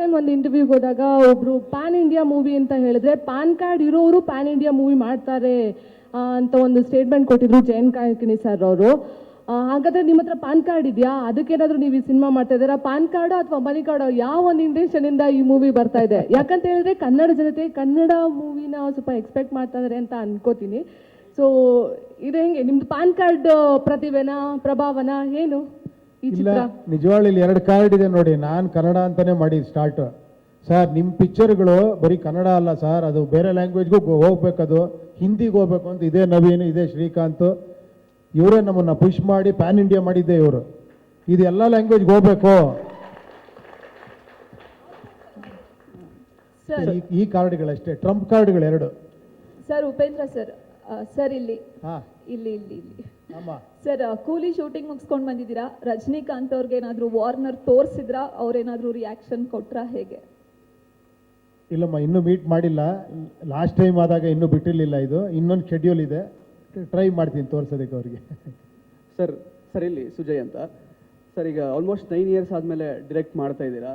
Time ಒಂದು ಇಂಟರ್ವ್ಯೂಗೆ ಹೋದಾಗ ಒಬ್ರು ಪ್ಯಾನ್ ಇಂಡಿಯಾ ಮೂವಿ ಅಂತ ಹೇಳಿದ್ರೆ ಪ್ಯಾನ್ ಕಾರ್ಡ್ ಇರೋರು ಪ್ಯಾನ್ ಇಂಡಿಯಾ ಮೂವಿ ಮಾಡ್ತಾರೆ ಅಂತ ಒಂದು ಸ್ಟೇಟ್ಮೆಂಟ್ ಕೊಟ್ಟಿದ್ರು ಜಯನ್ ಕಾಯಕಿಣಿ ಸರ್ ಅವರು. ಹಾಗಾದ್ರೆ ನಿಮ್ಮ ಹತ್ರ ಪಾನ್ ಕಾರ್ಡ್ ಇದೆಯಾ? ಅದಕ್ಕೇನಾದ್ರೂ ನೀವು ಈ ಸಿನಿಮಾ ಮಾಡ್ತಾ ಇದ್ದೀರಾ? ಪಾನ್ ಕಾರ್ಡು ಅಥವಾ ಮನಿ ಕಾರ್ಡು ಯಾವ ಒಂದು ಇಂಟೆನ್ಷನಿಂದ ಈ ಮೂವಿ ಬರ್ತಾ ಇದೆ? ಯಾಕಂತ ಹೇಳಿದ್ರೆ ಕನ್ನಡ ಜನತೆ ಕನ್ನಡ ಮೂವಿನ ಸ್ವಲ್ಪ ಎಕ್ಸ್ಪೆಕ್ಟ್ ಮಾಡ್ತಾ ಇದಾರೆ ಅಂತ ಅನ್ಕೋತೀನಿ. ಸೊ ಇದು ಹೆಂಗೆ? ನಿಮ್ದು ಪಾನ್ ಕಾರ್ಡ್ ಪ್ರತಿಭೆನಾ, ಪ್ರಭಾವನ? ಏನು? ಇಲ್ಲ ನಿಜವಾಗ್ಲೂ ಇಲ್ಲಿ ಎರಡು ಕಾರ್ಡ್ ಇದೆ ನೋಡಿ ನಾನು ಕನ್ನಡ ಅಂತಾನೆ ಮಾಡಿ ಸ್ಟಾರ್ಟ್ ಸರ್ ನಿಮ್ಮ ಪಿಕ್ಚರ್ಗಳು ಬರೀ ಕನ್ನಡ ಅಲ್ಲ ಸರ್ ಅದು ಬೇರೆ ಲ್ಯಾಂಗ್ವೇಜ್ಗೂ ಹೋಗ್ಬೇಕದು ಹಿಂದಿಗೆ ಹೋಗ್ಬೇಕು ಅಂತ ಇದೇ ನವೀನ್ ಇದೇ ಶ್ರೀಕಾಂತ್. ಇವರೇ ನಮ್ಮನ್ನ ಪುಷ್ ಮಾಡಿ ಪ್ಯಾನ್ ಇಂಡಿಯಾ ಮಾಡಿದ್ದೆ ಇವರು. ಇದು ಎಲ್ಲ ಲ್ಯಾಂಗ್ವೇಜ್ಗೆ ಹೋಗ್ಬೇಕು. ಸರ್ ಈ- ಕಾರ್ಡ್ಗಳಷ್ಟೇ ಟ್ರಂಪ್ ಕಾರ್ಡ್ಗಳು ಎರಡು. ಸರ್ ಉಪೇಂದ್ರ ಸರ್ ಸರ್ ಇಲ್ಲಿ. ಹಾ. ಇಲ್ಲಿ ಇಲ್ಲಿ ಇಲ್ಲಿ. ಸರ್ ಕೂಲಿ ಶೂಟಿಂಗ್ ಮುಗಿಸ್ಕೊಂಡು ಬಂದಿದ್ದೀರಾ? ರಜನಿಕಾಂತ್ ಅವ್ರಿಗೆ ಏನಾದರೂ ವಾರ್ನರ್ ತೋರಿಸಿದ್ರಾ? ಅವ್ರೇನಾದರೂ ರಿಯಾಕ್ಷನ್ ಕೊಟ್ರಾ ಹೇಗೆ? ಇಲ್ಲಮ್ಮ ಇನ್ನೂ ಮೀಟ್ ಮಾಡಿಲ್ಲ. ಲಾಸ್ಟ್ ಟೈಮ್ ಆದಾಗ ಇನ್ನೂ ಬಿಟ್ಟಿರಲಿಲ್ಲ ಇದು. ಇನ್ನೊಂದು ಶೆಡ್ಯೂಲ್ ಇದೆ. ಟ್ರೈ ಮಾಡ್ತೀನಿ ತೋರಿಸೋದಕ್ಕೆ ಅವ್ರಿಗೆ. ಸರ್ ಸರ್ ಇಲ್ಲಿ ಸುಜಯ್ ಅಂತ. ಸರ್ ಈಗ ಆಲ್ಮೋಸ್ಟ್ ನೈನ್ ಇಯರ್ಸ್ ಆದಮೇಲೆ ಡಿರೆಕ್ಟ್ ಮಾಡ್ತಾ ಇದ್ದೀರಾ?